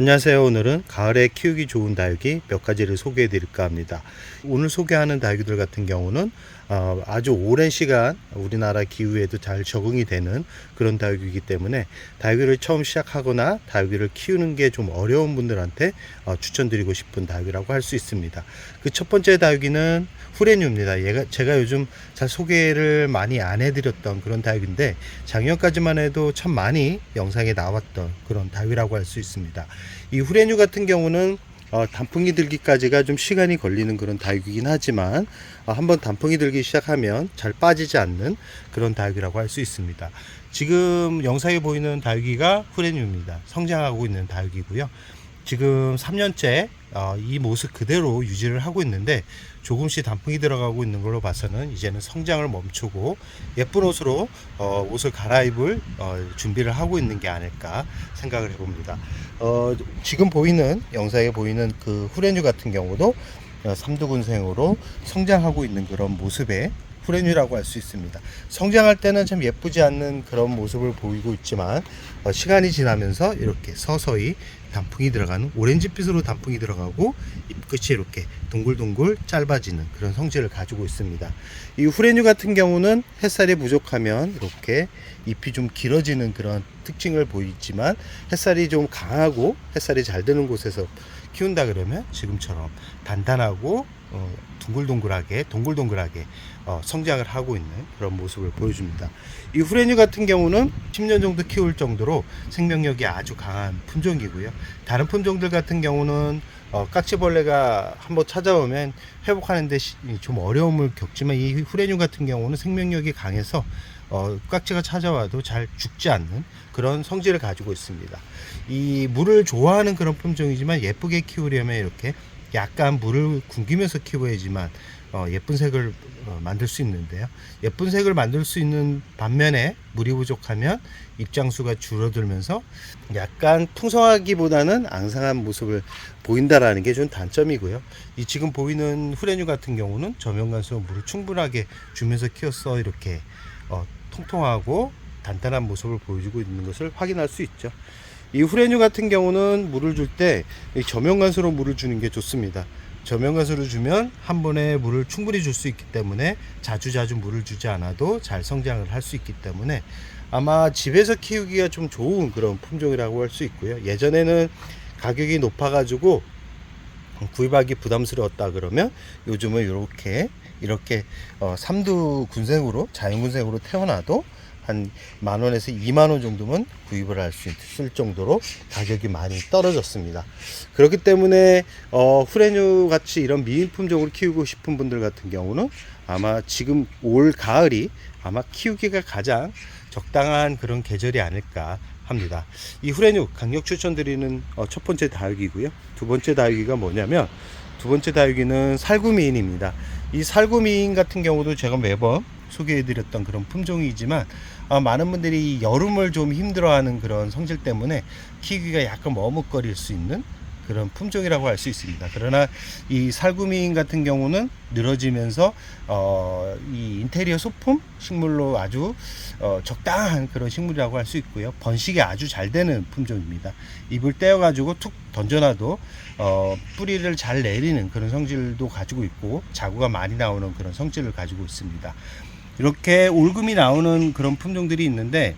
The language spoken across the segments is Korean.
안녕하세요. 오늘은 가을에 키우기 좋은 다육이 몇 가지를 소개해 드릴까 합니다. 오늘 소개하는 다육이들 같은 경우는 어, 아주 오랜 시간 우리나라 기후에도 잘 적응이 되는 그런 다육이기 때문에 다육이를 처음 시작하거나 다육이를 키우는 게 좀 어려운 분들한테 어, 추천드리고 싶은 다육이라고 할 수 있습니다. 그 첫 번째 다육이는 후레뉴입니다. 얘가 제가 요즘 잘 소개를 많이 안 해드렸던 그런 다육인데 작년까지만 해도 참 많이 영상에 나왔던 그런 다육이라고 할 수 있습니다. 이 후레뉴 같은 경우는 어, 단풍이 들기까지가 좀 시간이 걸리는 그런 다육이긴 하지만 어, 한번 단풍이 들기 시작하면 잘 빠지지 않는 그런 다육이라고 할 수 있습니다. 지금 영상에 보이는 다육이가 후레뉴입니다. 성장하고 있는 다육이고요. 지금 3년째 어, 이 모습 그대로 유지를 하고 있는데 조금씩 단풍이 들어가고 있는 걸로 봐서는 이제는 성장을 멈추고 예쁜 옷으로 어, 옷을 갈아입을 어, 준비를 하고 있는 게 아닐까 생각을 해봅니다. 어, 지금 보이는 영상에 보이는 그 후레뉴 같은 경우도 어, 삼두근생으로 성장하고 있는 그런 모습의 후레뉴라고 할 수 있습니다. 성장할 때는 참 예쁘지 않는 그런 모습을 보이고 있지만 어, 시간이 지나면서 이렇게 서서히 단풍이 들어가는 오렌지빛으로 단풍이 들어가고 잎끝이 이렇게 동글동글 짧아지는 그런 성질을 가지고 있습니다. 이 후레뉴 같은 경우는 햇살이 부족하면 이렇게 잎이 좀 길어지는 그런 특징을 보이지만 햇살이 좀 강하고 햇살이 잘 드는 곳에서 키운다 그러면 지금처럼 단단하고 어, 둥글둥글하게 동글동글하게 어, 성장을 하고 있는 그런 모습을 보여줍니다. 이 후레뉴 같은 경우는 10년 정도 키울 정도로 생명력이 아주 강한 품종이고요. 다른 품종들 같은 경우는 어, 깍지벌레가 한번 찾아오면 회복하는데 시- 좀 어려움을 겪지만 이 후레뉴 같은 경우는 생명력이 강해서 어, 깍지가 찾아와도 잘 죽지 않는 그런 성질을 가지고 있습니다. 이 물을 좋아하는 그런 품종이지만 예쁘게 키우려면 이렇게 약간 물을 굶기면서 키워야지만 어, 예쁜 색을 어, 만들 수 있는데요. 예쁜 색을 만들 수 있는 반면에 물이 부족하면 입장수가 줄어들면서 약간 풍성하기보다는 앙상한 모습을 보인다라는 게 좀 단점이고요. 이 지금 보이는 후레뉴 같은 경우는 저명간수로 물을 충분하게 주면서 키웠어 이렇게 어, 통통하고 단단한 모습을 보여주고 있는 것을 확인할 수 있죠. 이 후레뉴 같은 경우는 물을 줄 때 저명간수로 물을 주는 게 좋습니다. 저명간수로 주면 한 번에 물을 충분히 줄 수 있기 때문에 자주 자주 물을 주지 않아도 잘 성장을 할 수 있기 때문에 아마 집에서 키우기가 좀 좋은 그런 품종이라고 할 수 있고요. 예전에는 가격이 높아가지고 구입하기 부담스러웠다 그러면 요즘은 이렇게 이렇게 어, 삼두 군생으로 자연 군생으로 태어나도 한 만 원에서 2만 원 정도면 구입을 할 수 있을 정도로 가격이 많이 떨어졌습니다. 그렇기 때문에 어, 후레뉴 같이 이런 미인 품종을 키우고 싶은 분들 같은 경우는 아마 지금 올 가을이 아마 키우기가 가장 적당한 그런 계절이 아닐까 합니다. 이 후레뉴 강력 추천드리는 어, 첫 번째 다육이고요. 두 번째 다육이가 뭐냐면 두 번째 다육이는 살구미인입니다. 이 살구미인 같은 경우도 제가 매번 소개해드렸던 그런 품종이지만 어, 많은 분들이 이 여름을 좀 힘들어하는 그런 성질 때문에 키우기가 약간 머뭇거릴 수 있는 그런 품종이라고 할 수 있습니다. 그러나 이 살구미인 같은 경우는 늘어지면서 어, 이 인테리어 소품 식물로 아주 어, 적당한 그런 식물이라고 할 수 있고요. 번식이 아주 잘 되는 품종입니다. 잎을 떼어가지고 툭 던져놔도 어, 뿌리를 잘 내리는 그런 성질도 가지고 있고 자구가 많이 나오는 그런 성질을 가지고 있습니다. 이렇게 올금이 나오는 그런 품종들이 있는데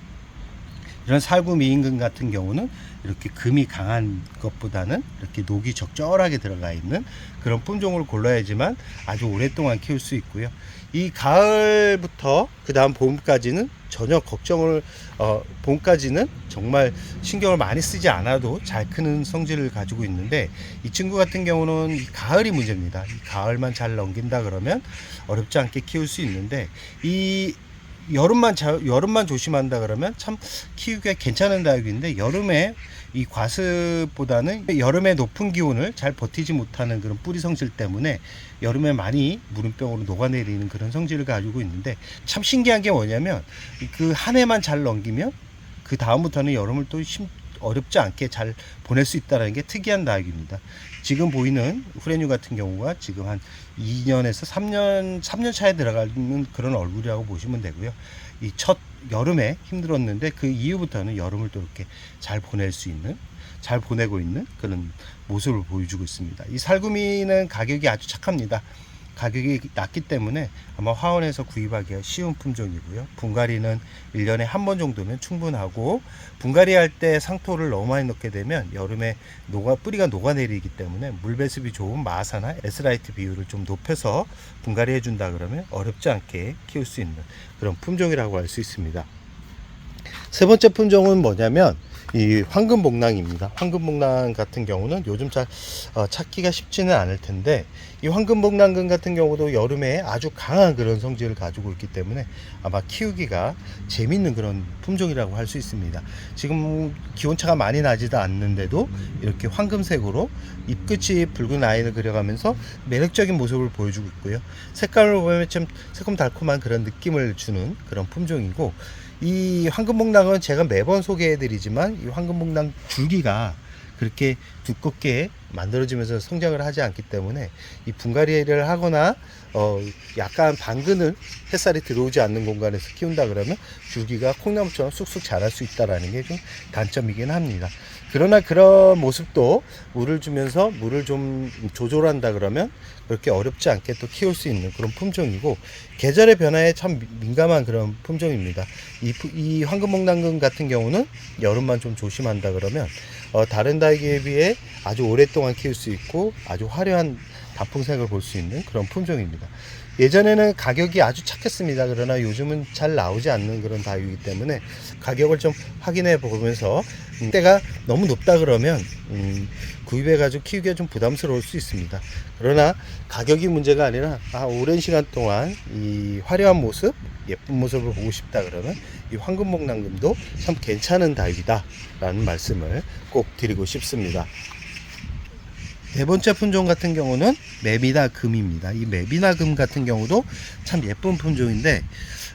이런 살구 미인금 같은 경우는 이렇게 금이 강한 것보다는 이렇게 녹이 적절하게 들어가 있는 그런 품종을 골라야지만 아주 오랫동안 키울 수 있고요. 이 가을부터 그 다음 봄까지는 전혀 걱정을 어, 봄까지는 정말 신경을 많이 쓰지 않아도 잘 크는 성질을 가지고 있는데 이 친구 같은 경우는 이 가을이 문제입니다. 이 가을만 잘 넘긴다 그러면 어렵지 않게 키울 수 있는데 이 여름만 자, 여름만 조심한다 그러면 참 키우기가 괜찮은 다육인데 여름에 이 과습보다는 여름에 높은 기온을 잘 버티지 못하는 그런 뿌리 성질 때문에 여름에 많이 무름병으로 녹아내리는 그런 성질을 가지고 있는데 참 신기한 게 뭐냐면 그 한 해만 잘 넘기면 그 다음부터는 여름을 또 심, 어렵지 않게 잘 보낼 수 있다는 게 특이한 다육입니다. 지금 보이는 후레뉴 같은 경우가 지금 한 2년에서 3년 3년 차에 들어가는 그런 얼굴이라고 보시면 되고요. 이 첫 여름에 힘들었는데 그 이후부터는 여름을 또 이렇게 잘 보낼 수 있는 잘 보내고 있는 그런 모습을 보여주고 있습니다. 이 살구미는 가격이 아주 착합니다. 가격이 낮기 때문에 아마 화원에서 구입하기가 쉬운 품종이고요. 분갈이는 1년에 한 번 정도면 충분하고 분갈이 할 때 상토를 너무 많이 넣게 되면 여름에 녹아 뿌리가 녹아내리기 때문에 물 배습이 좋은 마사나 에스라이트 비율을 좀 높여서 분갈이 해준다 그러면 어렵지 않게 키울 수 있는 그런 품종이라고 할 수 있습니다. 세 번째 품종은 뭐냐면 이 황금복랑입니다. 황금복랑 같은 경우는 요즘 잘 어, 찾기가 쉽지는 않을 텐데 이 황금복랑금 같은 경우도 여름에 아주 강한 그런 성질을 가지고 있기 때문에 아마 키우기가 재밌는 그런 품종이라고 할 수 있습니다. 지금 기온차가 많이 나지도 않는데도 이렇게 황금색으로 잎끝이 붉은 라인을 그려가면서 매력적인 모습을 보여주고 있고요. 색깔로 보면 좀 새콤달콤한 그런 느낌을 주는 그런 품종이고 이 황금목랑은 제가 매번 소개해드리지만 이 황금목랑 줄기가 그렇게 두껍게 만들어지면서 성장을 하지 않기 때문에 이 분갈이를 하거나 어 약간 방근을 햇살이 들어오지 않는 공간에서 키운다 그러면 줄기가 콩나물처럼 쑥쑥 자랄 수 있다라는 게 좀 단점이긴 합니다. 그러나 그런 모습도 물을 주면서 물을 좀 조절한다 그러면 그렇게 어렵지 않게 또 키울 수 있는 그런 품종이고 계절의 변화에 참 미- 민감한 그런 품종입니다. 이, 푸- 이 황금목당근 같은 경우는 여름만 좀 조심한다 그러면 어, 다른 다이기에 비해 아주 오랫동안 키울 수 있고 아주 화려한 단풍색을 볼 수 있는 그런 품종입니다. 예전에는 가격이 아주 착했습니다. 그러나 요즘은 잘 나오지 않는 그런 다육이기 때문에 가격을 좀 확인해 보면서 음, 때가 너무 높다 그러면 음, 구입해 가지고 키우기가 좀 부담스러울 수 있습니다. 그러나 가격이 문제가 아니라 아, 오랜 시간 동안 이 화려한 모습, 예쁜 모습을 보고 싶다 그러면 이 황금목랑금도 참 괜찮은 다육이다라는 말씀을 꼭 드리고 싶습니다. 네 번째 품종 같은 경우는 맵이나 금입니다. 이 맵이나 금 같은 경우도 참 예쁜 품종인데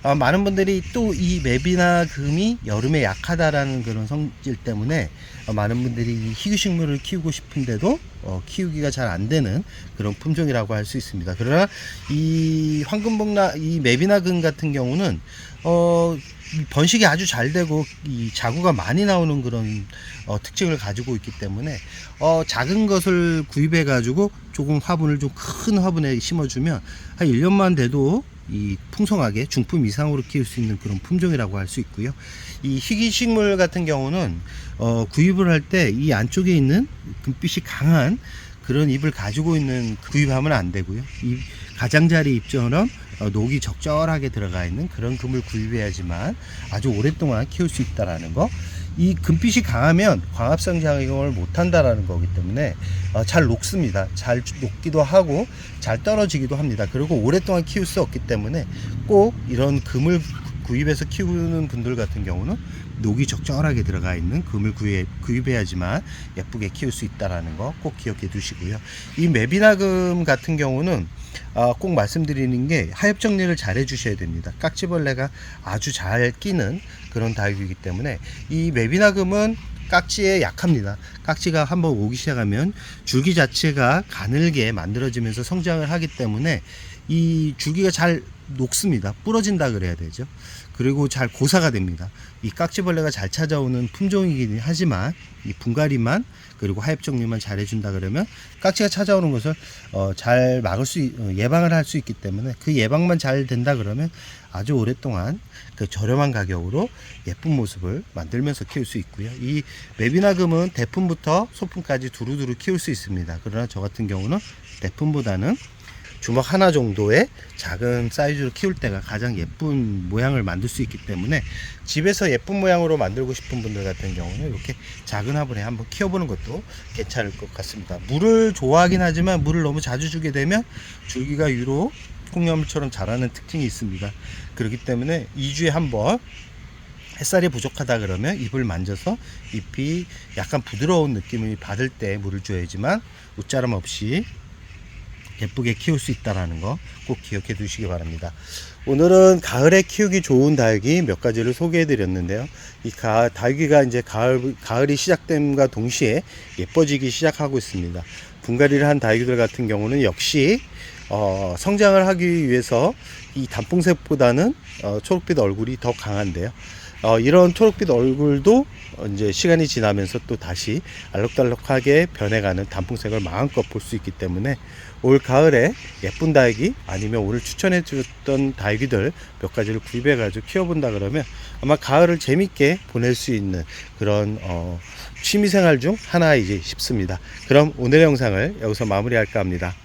아, 많은 분들이 또 이 맵이나 금이 여름에 약하다라는 그런 성질 때문에 어, 많은 분들이 이 희귀식물을 키우고 싶은데도 어, 키우기가 잘 안 되는 그런 품종이라고 할 수 있습니다. 그러나 이 황금복나 이 맵이나 금 같은 경우는 어, 이 번식이 아주 잘 되고 이 자구가 많이 나오는 그런 어, 특징을 가지고 있기 때문에 어, 작은 것을 구입해 가지고 조금 화분을 좀 큰 화분에 심어주면 한 1년만 돼도 이 풍성하게 중품 이상으로 키울 수 있는 그런 품종이라고 할 수 있고요. 이 희귀식물 같은 경우는 어, 구입을 할 때 이 안쪽에 있는 금빛이 강한 그런 잎을 가지고 있는 구입하면 안 되고요. 이 가장자리 잎처럼 어, 녹이 적절하게 들어가 있는 그런 금을 구입해야지만 아주 오랫동안 키울 수 있다라는 거. 이 금빛이 강하면 광합성 작용을 못 한다라는 거기 때문에 어, 잘 녹습니다. 잘 녹기도 하고 잘 떨어지기도 합니다. 그리고 오랫동안 키울 수 없기 때문에 꼭 이런 금을 구입해서 키우는 분들 같은 경우는 녹이 적절하게 들어가 있는 금을 구입, 구입해야지만 예쁘게 키울 수 있다라는 거 꼭 기억해 두시고요. 이 메비나금 같은 경우는 아, 꼭 말씀드리는 게 하엽 정리를 잘 해주셔야 됩니다. 깍지벌레가 아주 잘 끼는 그런 다육이기 때문에 이 메비나금은 깍지에 약합니다. 깍지가 한번 오기 시작하면 줄기 자체가 가늘게 만들어지면서 성장을 하기 때문에 이 줄기가 잘 녹습니다. 부러진다 그래야 되죠. 그리고 잘 고사가 됩니다. 이 깍지벌레가 잘 찾아오는 품종이긴 하지만 이 분갈이만 그리고 하엽 정리만 잘 해준다 그러면 깍지가 찾아오는 것을 어, 잘 막을 수 있- 어, 예방을 할 수 있기 때문에 그 예방만 잘 된다 그러면 아주 오랫동안 그 저렴한 가격으로 예쁜 모습을 만들면서 키울 수 있고요. 이 맵이나금은 대품부터 소품까지 두루두루 키울 수 있습니다. 그러나 저 같은 경우는 대품보다는 주먹 하나 정도의 작은 사이즈로 키울 때가 가장 예쁜 모양을 만들 수 있기 때문에 집에서 예쁜 모양으로 만들고 싶은 분들 같은 경우는 이렇게 작은 화분에 한번 키워보는 것도 괜찮을 것 같습니다. 물을 좋아하긴 하지만 물을 너무 자주 주게 되면 줄기가 유로 콩나물처럼 자라는 특징이 있습니다. 그렇기 때문에 2주에 한번 햇살이 부족하다 그러면 잎을 만져서 잎이 약간 부드러운 느낌을 받을 때 물을 줘야지만 웃자람 없이 예쁘게 키울 수 있다는 거 꼭 기억해 두시기 바랍니다. 오늘은 가을에 키우기 좋은 다육이 몇 가지를 소개해 드렸는데요. 이 가, 다육이가 이제 가을, 가을이 시작됨과 동시에 예뻐지기 시작하고 있습니다. 분갈이를 한 다육이들 같은 경우는 역시 어, 성장을 하기 위해서 이 단풍색보다는 어, 초록빛 얼굴이 더 강한데요. 어, 이런 초록빛 얼굴도 어, 이제 시간이 지나면서 또 다시 알록달록하게 변해가는 단풍색을 마음껏 볼 수 있기 때문에 올 가을에 예쁜 다육이 아니면 오늘 추천해 주셨던 다육이들 몇 가지를 구입해 가지고 키워본다 그러면 아마 가을을 재밌게 보낼 수 있는 그런 어, 취미생활 중 하나이지 싶습니다. 그럼 오늘의 영상을 여기서 마무리할까 합니다.